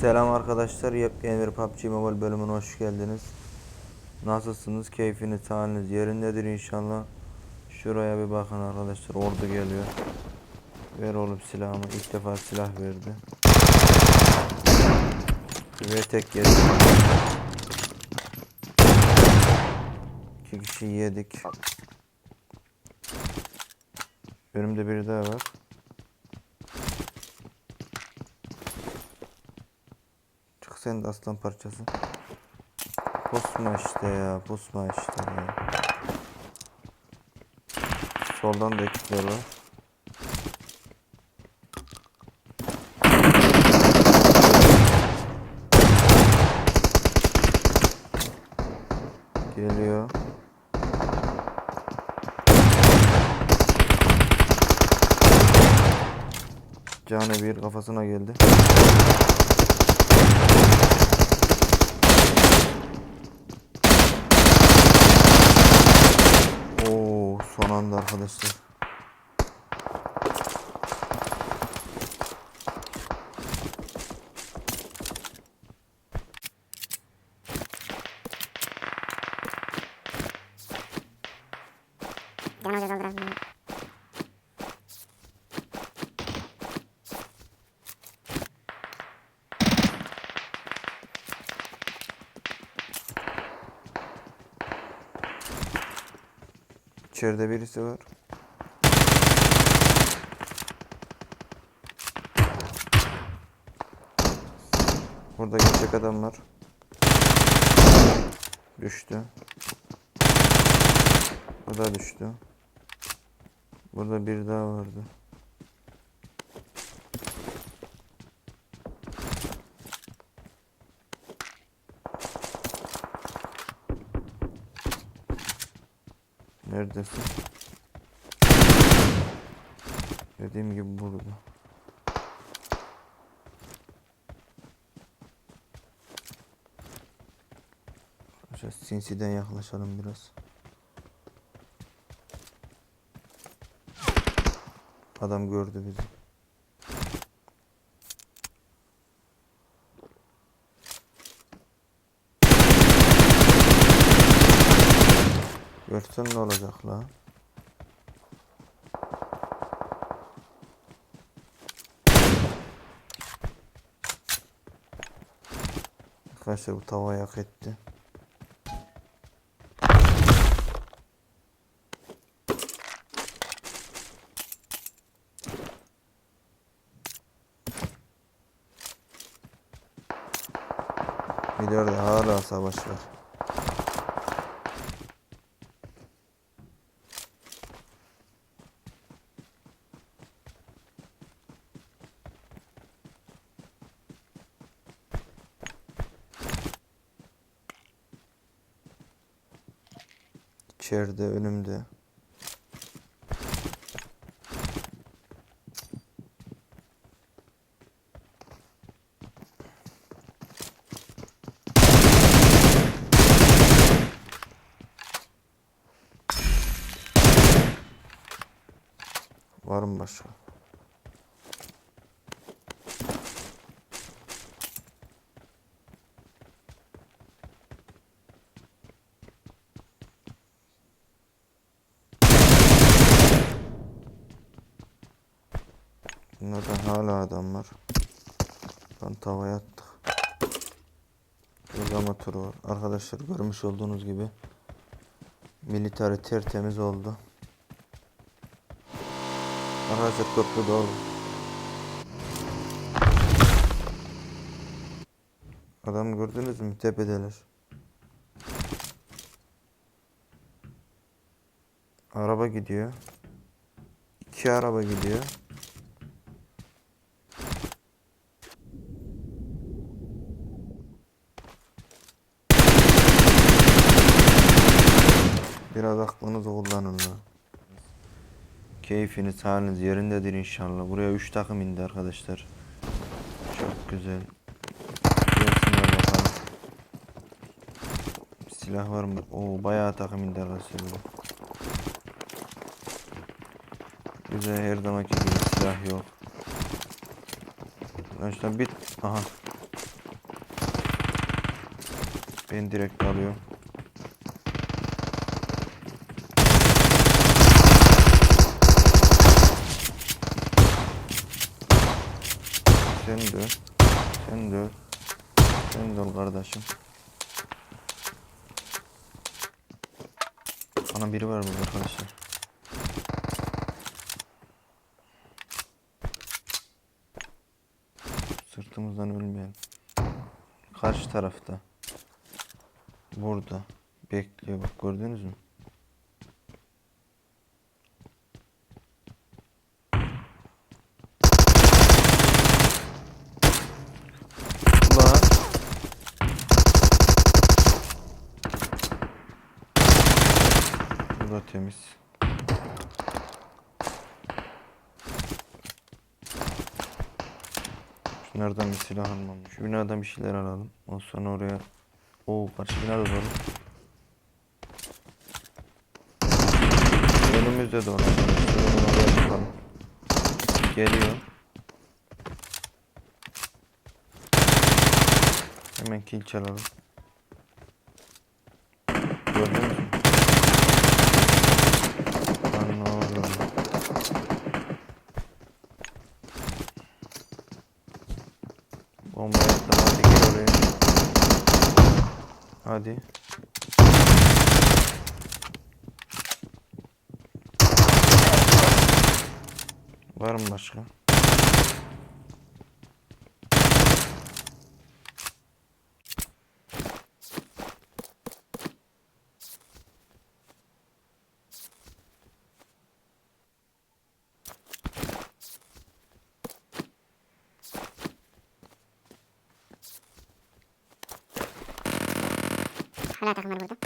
Selam arkadaşlar. Yepyeni bir PUBG Mobile bölümüne hoş geldiniz. Nasılsınız? Keyfiniz, haliniz yerindedir inşallah. Şuraya bir bakın arkadaşlar. Ordu geliyor. Ver oğlum silahımı. İlk defa silah verdi. Ve tek yedik. İki kişi yedik. Önümde biri daha var. Sen de aslan parçası. Pusma işte ya, pusma işte ya. Soldan da ekipler var. Geliyor. Canı bir kafasına geldi. Oo, son anda arkadaşlar. Canı hoca İçeride birisi var. Burada gerçek adam var. Düştü. Bu da düştü. Burada bir daha vardı. Neredesin? Dediğim gibi burada. Şöyle sinsiden yaklaşalım biraz. Adam gördü bizi. Görsen ne olacak la? Arkadaşlar bu tava yak etti. İleride hala savaş var. İçeride önümde. Var mı başka? Hala adam var. Ben tavaya attık. Burada motor var. Arkadaşlar görmüş olduğunuz gibi militari tertemiz oldu. Arkadaşlar köprü dolu. Adam gördünüz mü? Tepedeler. Araba gidiyor. İki araba gidiyor. Biraz aklınızı kullanın lan. Keyfiniz, haliniz yerindedir inşallah. Buraya 3 takım indi arkadaşlar. Çok güzel. Gelsinler bakalım. Silah var mı? Oo bayağı takım indi arkadaşlar. Güzel her zamanki gibi silah yok. Arkadaşlar bit. Aha. Ben direkt alıyorum. Sen de öl. Sen de öl. Sen de öl kardeşim. Bana biri var burada arkadaşlar. Sırtımızdan ölmeyelim. Karşı tarafta. Burada. Bekliyor bak gördünüz mü? Ulan. Bu da temiz. Şunlardan bir silah almam. Şu binadan bir şeyler alalım. Ondan sonra oraya... Oo karşı. Önümüzde de var. Oraya bakalım. Geliyor. Hemen kill çalalım. Gördünüz mü? Lan ne oluyor lan? Bomba attım hadi gel oraya. Hadi. Var mı başka? Hala takım var burada.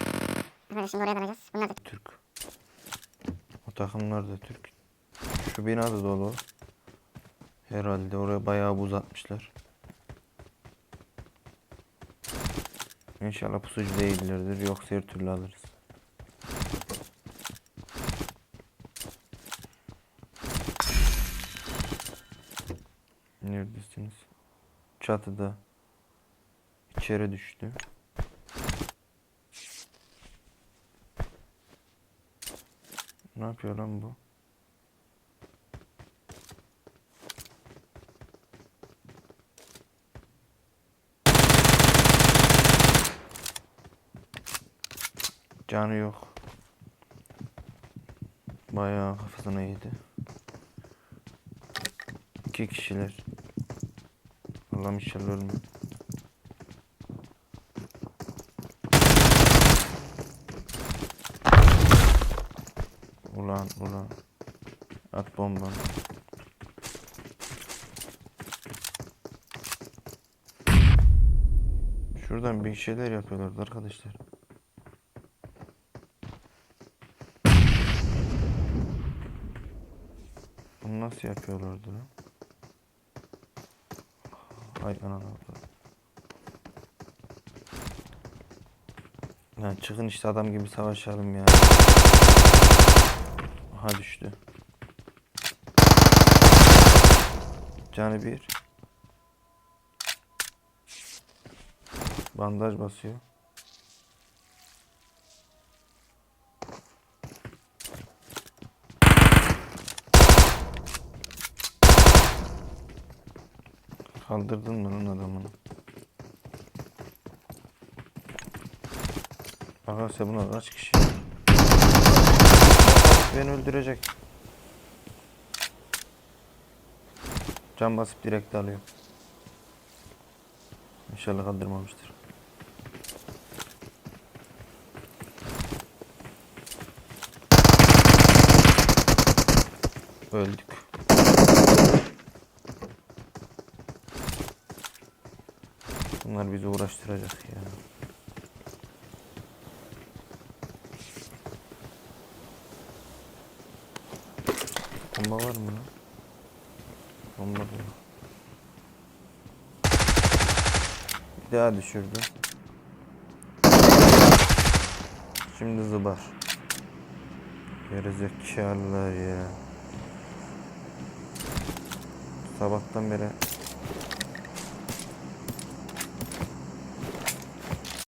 Böyle şimdi oraya dalacağız. Bunlar da Türk. O takımlar da Türk. Şu bina da dolu. Herhalde oraya bayağı buz atmışlar. İnşallah pusucu değillerdir. Yoksa her türlü alırız. Neredesiniz? Çatıda. İçeri düştü. Ne yapıyor lan bu? Canı yok. Bayağı kafasına yedi. İki kişiler. Allah'ım inşallah ölme. Ulan ulan. At bombanı. Şuradan bir şeyler yapıyorlardı arkadaşlar. Bunu nasıl yapıyorlardı lan? Ay anam. Ya çıkın işte adam gibi savaşalım ya. Aha düştü. Canı bir. Bandaj basıyor. Kaldırdın mı lan adamını? Arkadaşlar bunlar kaç kişi? Beni öldürecek. Can basıp direkt alıyor. İnşallah kaldırmamıştır. Öldük. Bunlar bizi uğraştıracak ya. Bomba var mı lan? Bomba yok. Bir daha düşürdü. Şimdi zıbar. Gerizekalılar ya. Sabahtan beri